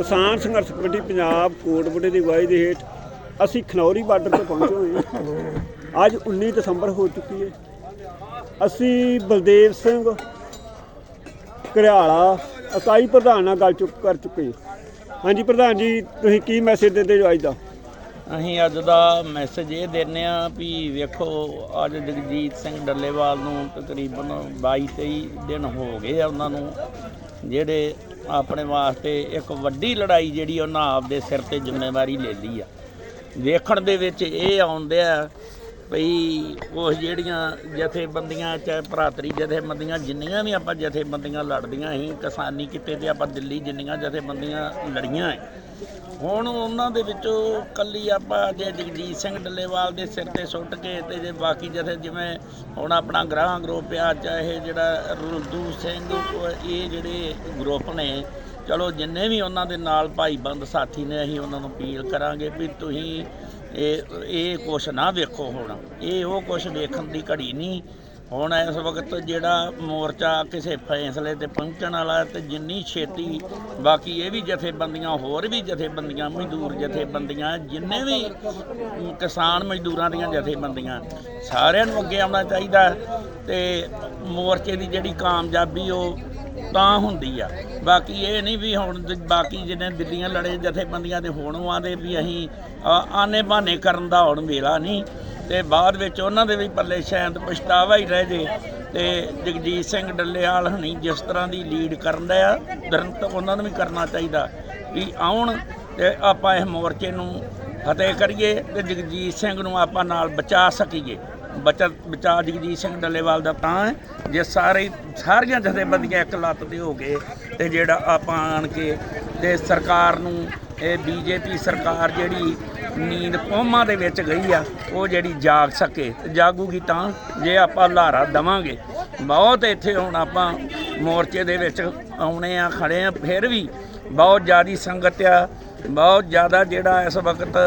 ਕਿਸਾਨ ਸੰਘਰਸ਼ ਕਮੇਟੀ ਪੰਜਾਬ ਕੋਟਬੁੱਢੇ ਦੀ ਅਗਵਾਈ ਦੇ ਹੇਠ ਅਸੀਂ ਖਨੌਰੀ ਬਾਰਡਰ ਤੇ ਪਹੁੰਚੇ ਹੋਏ ਹਾਂ। ਅੱਜ 19 ਦਸੰਬਰ ਹੋ ਚੁੱਕੀ ਹੈ। ਅਸੀਂ ਬਲਦੇਵ ਸਿੰਘ ਘਰਿਆਲਾ ਇਕਾਈ ਪ੍ਰਧਾਨ ਨਾਲ ਗੱਲ ਚੁੱਕ ਕਰ ਚੁੱਕੇ ਹਾਂਜੀ ਪ੍ਰਧਾਨ ਜੀ, ਤੁਸੀਂ ਕੀ ਮੈਸੇਜ ਦਿੰਦੇ ਜੋ ਅੱਜ ਦਾ? ਅਸੀਂ ਅੱਜ ਦਾ ਮੈਸੇਜ ਇਹ ਦਿੰਨੇ ਆ ਵੀ ਵੇਖੋ, ਅੱਜ ਜਗਜੀਤ ਸਿੰਘ ਡੱਲੇਵਾਲ ਨੂੰ ਤਕਰੀਬਨ 22 23 ਦਿਨ ਹੋ ਗਏ ਆ ਉਹਨਾਂ ਨੂੰ, ਜਿਹੜੇ ਆਪਣੇ ਵਾਸਤੇ ਇੱਕ ਵੱਡੀ ਲੜਾਈ ਜਿਹੜੀ ਉਹਨਾਂ ਆਪਦੇ ਸਿਰ ਤੇ ਜ਼ਿੰਮੇਵਾਰੀ ਲੈ ਲਈ ਆ। ਵੇਖਣ ਦੇ ਵਿੱਚ ਇਹ ਆਉਂਦੇ ਆ ਭਈ ਉਹ ਜਿਹੜੀਆਂ ਜਥੇਬੰਦੀਆਂ, ਚਾਹੇ ਭਰਾਤਰੀ ਜਥੇਬੰਦੀਆਂ, ਜਿੰਨੀਆਂ ਵੀ ਆਪਾਂ ਜਥੇਬੰਦੀਆਂ ਲੜਦੀਆਂ ਸੀ, ਕਿਸਾਨੀ ਕਿਤੇ ਤੇ ਆਪਾਂ ਦਿੱਲੀ ਜਿੰਨੀਆਂ ਜਥੇਬੰਦੀਆਂ ਲੜੀਆਂ ਹੈ ਹੁਣ ਉਹਨਾਂ ਦੇ ਵਿੱਚੋਂ ਕੱਲੀ ਆਪਾਂ ਜੇ ਜਗਜੀਤ ਸਿੰਘ ਡੱਲੇਵਾਲ ਦੇ ਸਿਰ ਤੇ ਸੁੱਟ ਕੇ ਤੇ ਜੇ ਬਾਕੀ ਜਥੇ ਜਿਵੇਂ ਹੁਣ ਆਪਣਾ ਗ੍ਰਾਹ ਗਰੁੱਪ ਆ ਚਾਹੇ ਜਿਹੜਾ ਰੁਲਦੂ ਸਿੰਘ ਉਹ ਇਹ ਜਿਹੜੇ ਗਰੁੱਪ ਨੇ, ਚਲੋ ਜਿੰਨੇ ਵੀ ਉਹਨਾਂ ਦੇ ਨਾਲ ਭਾਈਬੰਦ ਸਾਥੀ ਨੇ, ਅਸੀਂ ਉਹਨਾਂ ਨੂੰ ਅਪੀਲ ਕਰਾਂਗੇ ਵੀ ਤੁਸੀਂ ਇਹ ਇਹ ਕੁਛ ਨਾ ਵੇਖੋ ਹੁਣ, ਇਹ ਉਹ ਕੁਛ ਵੇਖਣ ਦੀ ਘੜੀ ਨਹੀਂ। ਹੁਣ ਇਸ ਵਕਤ ਜਿਹੜਾ ਮੋਰਚਾ ਕਿਸੇ ਫੈਸਲੇ ਤੇ ਪਹੁੰਚਣ ਵਾਲਾ ਹੈ ਤੇ ਜਿੰਨੀ ਛੇਤੀ ਬਾਕੀ ਇਹ ਵੀ ਜਥੇਬੰਦੀਆਂ, ਹੋਰ ਵੀ ਜਥੇਬੰਦੀਆਂ, ਮਜ਼ਦੂਰ ਜਥੇਬੰਦੀਆਂ, ਜਿੰਨੇ ਵੀ ਕਿਸਾਨ ਮਜ਼ਦੂਰਾਂ ਦੀਆਂ ਜਥੇਬੰਦੀਆਂ, ਸਾਰਿਆਂ ਨੂੰ ਅੱਗੇ ਆਉਣਾ ਚਾਹੀਦਾ ਹੈ ਤੇ ਮੋਰਚੇ ਦੀ ਜਿਹੜੀ ਕਾਮਯਾਬੀ ਉਹ ਤਾਂ ਹੁੰਦੀ ਆ। ਬਾਕੀ ਇਹ ਨਹੀਂ ਵੀ ਹੁਣ ਬਾਕੀ ਜਿਹਨੇ ਦਿੱਲੀਆਂ ਲੜੇ ਜਥੇਬੰਦੀਆਂ ਦੇ ਹੋਣ ਆਂਦੇ ਵੀ ਅਸੀਂ ਆਨੇ ਬਹਾਨੇ ਕਰਨ ਦਾ ਹੁਣ ਵੇਲਾ ਨਹੀਂ। ਤੇ ਬਾਅਦ ਵਿੱਚ ਉਹਨਾਂ ਦੇ ਵੀ ਪੱਲੇ ਸ਼ਾਇਦ ਪਛਤਾਵਾ ਹੀ ਰਹਿ ਜੇ ਤੇ ਜਗਜੀਤ ਸਿੰਘ ਡੱਲੇਵਾਲ ਹਣੀ ਜਿਸ ਤਰ੍ਹਾਂ ਦੀ ਲੀਡ ਕਰਨ ਦਾ ਆ ਤੁਰੰਤ ਉਹਨਾਂ ਨੂੰ ਵੀ ਕਰਨਾ ਚਾਹੀਦਾ ਵੀ ਆਉਣ ਤੇ ਆਪਾਂ ਇਹ ਮੋਰਚੇ ਨੂੰ ਫਤਿਹ ਕਰੀਏ ਤੇ ਜਗਜੀਤ ਸਿੰਘ ਨੂੰ ਆਪਾਂ ਨਾਲ ਬਚਾ ਸਕੀਏ। ਬਚਤ, ਬਚਾ ਜਗਜੀਤ ਸਿੰਘ ਡੱਲੇਵਾਲ ਦਾ ਤਾਂ ਹੈ, ਜੇ ਸਾਰੇ, ਸਾਰੀਆਂ ਜਥੇਬੰਦੀਆਂ ਇੱਕ ਲੱਤ ਤੇ ਹੋ ਗਏ ਤੇ ਜਿਹੜਾ ਆਪਾਂ ਆਣ ਕੇ ਤੇ ਸਰਕਾਰ ਨੂੰ ਇਹ ਬੀਜੇਪੀ ਸਰਕਾਰ ਜਿਹੜੀ ਨੀਂਦ ਕੋਮਾ ਦੇ ਵਿੱਚ ਗਈ ਆ, ਉਹ ਜਿਹੜੀ ਜਾਗ ਸਕੇ, ਜਾਗੂਗੀ ਤਾਂ ਜੇ ਆਪਾਂ ਲਾਰਾ ਦਵਾਂਗੇ। ਬਹੁਤ ਇੱਥੇ ਹੁਣ ਆਪਾਂ ਮੋਰਚੇ ਦੇ ਵਿੱਚ ਆਉਣੇ ਆ, ਖੜੇ ਆ, ਫਿਰ ਵੀ ਬਹੁਤ ਜ਼ਿਆਦੀ ਸੰਗਤ ਆ, ਬਹੁਤ ਜ਼ਿਆਦਾ ਜਿਹੜਾ ਇਸ ਵਕਤ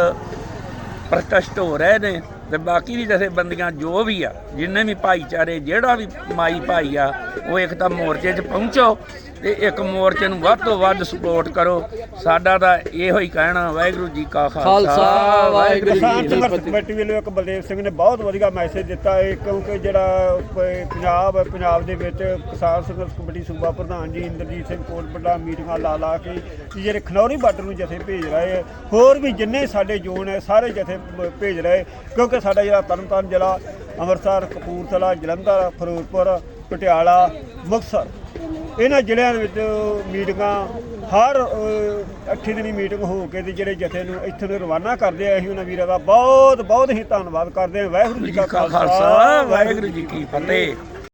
ਪ੍ਰਤਸ਼ਟ ਹੋ ਰਹੇ ਨੇ ਤੇ ਬਾਕੀ ਵੀ ਜਥੇਬੰਦੀਆਂ ਜੋ ਵੀ ਆ, ਜਿੰਨੇ ਵੀ ਭਾਈਚਾਰੇ, ਜਿਹੜਾ ਵੀ ਮਾਈ ਭਾਈ ਆ, ਉਹ ਇੱਕ ਤਾਂ ਮੋਰਚੇ 'ਚ ਪਹੁੰਚੋ ਤੇ ਇੱਕ ਮੋਰਚੇ ਨੂੰ ਵੱਧ ਤੋਂ ਵੱਧ ਸਪੋਰਟ ਕਰੋ। ਸਾਡਾ ਤਾਂ ਇਹੋ ਹੀ ਕਹਿਣਾ ਵਾਹਿਗੁਰੂ ਜੀ ਕਾ ਖਾਲਸਾ, ਵਾਹਿਗੁਰੂ ਜੀ ਕਿਸਾਨ ਕੀ ਸੰਘਰਸ਼ ਫਤਿਹ। ਕਮੇਟੀ ਵੱਲੋਂ ਇੱਕ ਬਲਦੇਵ ਸਿੰਘ ਨੇ ਬਹੁਤ ਵਧੀਆ ਮੈਸੇਜ ਦਿੱਤਾ। ਹੈ ਕਿਉਂਕਿ ਜਿਹੜਾ ਪੰਜਾਬ ਹੈ ਪੰਜਾਬ ਦੇ ਵਿੱਚ ਕਿਸਾਨ ਸੰਘਰਸ਼ ਕਮੇਟੀ ਸੂਬਾ ਪ੍ਰਧਾਨ ਜੀ ਇੰਦਰਜੀਤ ਸਿੰਘ ਕੋਟਪੱਡਾ ਮੀਟਿੰਗਾਂ ਲਾ ਲਾ ਕੇ ਕਿ ਜਿਹੜੇ ਖਨੌਰੀ ਬਾਰਡਰ ਨੂੰ ਜਥੇ ਭੇਜ ਰਹੇ ਹੈ ਹੋਰ ਵੀ ਜਿੰਨੇ ਸਾਡੇ ਜ਼ੋਨ ਹੈ ਸਾਰੇ ਜਥੇ ਭੇਜ ਰਹੇ। ਕਿਉਂਕਿ ਸਾਡਾ ਜਿਹੜਾ ਤਰਨਤਾਰਨ ਜ਼ਿਲ੍ਹਾ ਅੰਮ੍ਰਿਤਸਰ ਕਪੂਰਥਲਾ ਜਲੰਧਰ ਫਿਰੋਜ਼ਪੁਰ ਪਟਿਆਲਾ ਮੁਕਤਸਰ। ਇਹਨਾਂ ਜ਼ਿਲ੍ਹਿਆਂ ਦੇ ਵਿੱਚ ਮੀਟਿੰਗਾਂ ਹਰ 8 ਦਿਨੀ ਮੀਟਿੰਗ ਹੋ ਕੇ ਤੇ ਜਿਹੜੇ ਜਥੇ ਨੂੰ ਇੱਥੇ ਨੂੰ ਰਵਾਨਾ ਕਰਦੇ ਆ ਅਸੀਂ ਉਹਨਾਂ ਵੀਰਾਂ ਦਾ ਬਹੁਤ ਬਹੁਤ ਹੀ ਧੰਨਵਾਦ ਕਰਦੇ ਹਾਂ। ਵਾਹਿਗੁਰੂ ਜੀ ਕਾ ਖਾਲਸਾ ਵਾਹਿਗੁਰੂ ਜੀ ਕੀ ਫਤਿਹ।